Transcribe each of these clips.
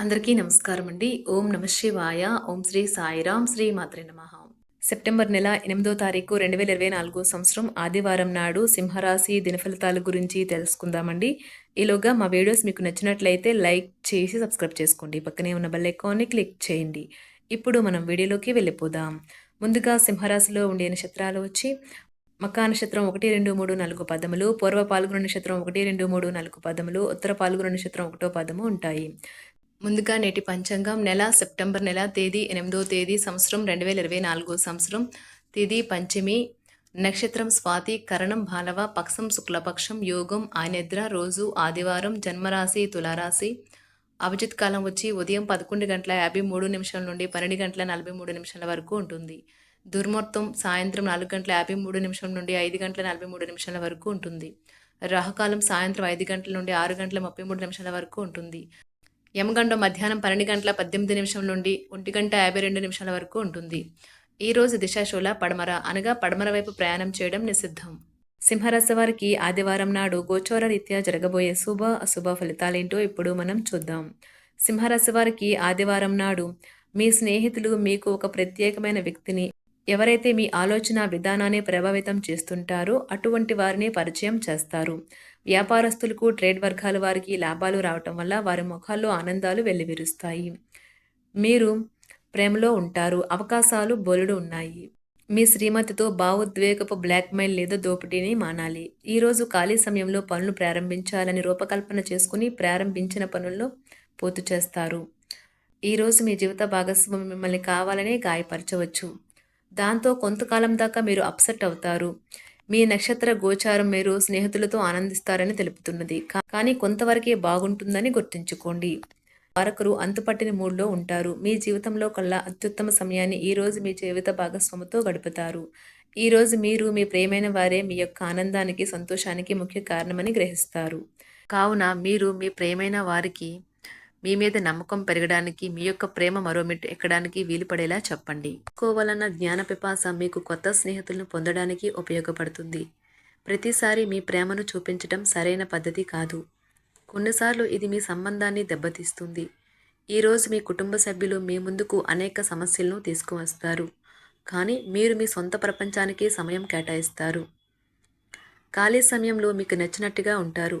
అందరికీ నమస్కారం అండి ఓం నమ శివాయ. ఓం శ్రీ సాయిరాం శ్రీ మాత్రే నమ. సెప్టెంబర్ నెల ఎనిమిదో తారీఖు రెండు వేల ఇరవై నాలుగో సంవత్సరం ఆదివారం నాడు సింహరాశి దినఫలితాల గురించి తెలుసుకుందామండి. ఈలోగా మా వీడియోస్ మీకు నచ్చినట్లయితే లైక్ చేసి సబ్స్క్రైబ్ చేసుకోండి. పక్కనే ఉన్న బెల్ ఐకాన్ని క్లిక్ చేయండి. ఇప్పుడు మనం వీడియోలోకి వెళ్ళిపోదాం. ముందుగా సింహరాశిలో ఉండే నక్షత్రాలు వచ్చి మకా నక్షత్రం ఒకటి రెండు మూడు నాలుగు పదములు పూర్వ పాల్గొన నక్షత్రం ఒకటి రెండు మూడు నాలుగు పదములు ఉత్తర పాల్గొన నక్షత్రం ఒకటో పదము ఉంటాయి. ముందుగా నేటి పంచాంగం నెల సెప్టెంబర్ నెల తేదీ ఎనిమిదో తేదీ సంవత్సరం రెండు వేల ఇరవై నాలుగో సంవత్సరం. తేదీ పంచమి. నక్షత్రం స్వాతి కరణం బాలవ పక్షం శుక్లపక్షం యోగం ఆనిద్ర రోజు ఆదివారం జన్మరాశి తులారాశి. అభిజిత్ కాలం వచ్చి ఉదయం పదకొండు గంటల యాభై మూడు నిమిషాల నుండి పన్నెండు గంటల నలభై మూడు నిమిషాల వరకు ఉంటుంది. దుర్మొత్తం సాయంత్రం నాలుగు గంటల యాభై మూడు నిమిషం నుండి ఐదు గంటల నలభై మూడు నిమిషాల వరకు ఉంటుంది. రాహుకాలం సాయంత్రం ఐదు గంటల నుండి ఆరు గంటల ముప్పై మూడు నిమిషాల వరకు ఉంటుంది. యమగండం మధ్యాహ్నం పన్నెండు గంటల పద్దెనిమిది నిమిషం నుండి ఒంటి గంట యాభై రెండు నిమిషాల వరకు ఉంటుంది. ఈ రోజు దిశాశూల పడమర అనగా పడమర వైపు ప్రయాణం చేయడం నిషిద్ధం. సింహరాశి వారికి ఆదివారం నాడు గోచర రీత్యా జరగబోయే శుభ అశుభ ఫలితాలేంటో ఇప్పుడు మనం చూద్దాం. సింహరాశి వారికి ఆదివారం నాడు మీ స్నేహితులు మీకు ఒక ప్రత్యేకమైన వ్యక్తిని ఎవరైతే మీ ఆలోచన విధానాన్ని ప్రభావితం చేస్తుంటారో అటువంటి వారిని పరిచయం చేస్తారు. వ్యాపారస్తులకు ట్రేడ్ వర్గాల వారికి లాభాలు రావటం వల్ల వారి ముఖాల్లో ఆనందాలు వెల్లివిరుస్తాయి. మీరు ప్రేమలో ఉంటారు అవకాశాలు బోలుడు ఉన్నాయి. మీ శ్రీమతితో భావోద్వేగపు బ్లాక్మెయిల్ లేదా దోపిడీని మానాలి. ఈరోజు ఖాళీ సమయంలో పనులు ప్రారంభించాలని రూపకల్పన చేసుకుని ప్రారంభించిన పనుల్లో పూర్తి చేస్తారు. ఈరోజు మీ జీవిత భాగస్వామి మిమ్మల్ని కావాలనే గాయపరచవచ్చు. దాంతో కొంతకాలం దాకా మీరు అప్సెట్ అవుతారు. మీ నక్షత్ర గోచారం మీరు స్నేహితులతో ఆనందిస్తారని తెలుపుతున్నది. కానీ కొంతవరకే బాగుంటుందని గుర్తుంచుకోండి. వారొకరు అంతుపట్టిన మూడ్లో ఉంటారు. మీ జీవితంలో కల్లా అత్యుత్తమ సమయాన్ని ఈరోజు మీ జీవిత భాగస్వామితో గడుపుతారు. ఈరోజు మీరు మీ ప్రేమైన వారే మీ యొక్క ఆనందానికి సంతోషానికి ముఖ్య కారణమని గ్రహిస్తారు. కావున మీరు మీ ప్రేమైన వారికి మీ మీద నమ్మకం పెరగడానికి మీ యొక్క ప్రేమ మరో మెట్టు ఎక్కడానికి వీలు పడేలా చెప్పండి. కోవాలన్న జ్ఞాన పిపాస మీకు కొత్త స్నేహితులను పొందడానికి ఉపయోగపడుతుంది. ప్రతిసారి మీ ప్రేమను చూపించడం సరైన పద్ధతి కాదు. కొన్నిసార్లు ఇది మీ సంబంధాన్ని దెబ్బతీస్తుంది. ఈరోజు మీ కుటుంబ సభ్యులు మీ ముందుకు అనేక సమస్యలను తీసుకువస్తారు. కానీ మీరు మీ సొంత ప్రపంచానికి సమయం కేటాయిస్తారు. ఖాళీ సమయంలో మీకు నచ్చినట్టుగా ఉంటారు.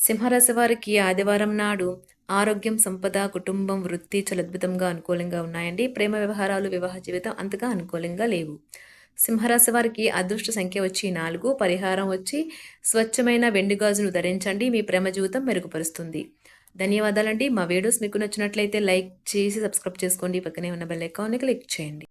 సింహరాశి వారికి ఆదివారం నాడు ఆరోగ్యం సంపద కుటుంబం వృత్తి చాలా అద్భుతంగా అనుకూలంగా ఉన్నాయండి. ప్రేమ వ్యవహారాలు వివాహ జీవితం అంతగా అనుకూలంగా లేవు. సింహరాశి వారికి అదృష్ట సంఖ్య వచ్చి నాలుగు పరిహారం వచ్చి స్వచ్ఛమైన వెండి గాజును ధరించండి మీ ప్రేమ జీవితం మెరుగుపరుస్తుంది. ధన్యవాదాలండి. మా వీడియోస్ మీకు నచ్చినట్లయితే లైక్ చేసి సబ్స్క్రైబ్ చేసుకోండి. పక్కనే ఉన్న బెల్ ఐకాన్ని క్లిక్ చేయండి.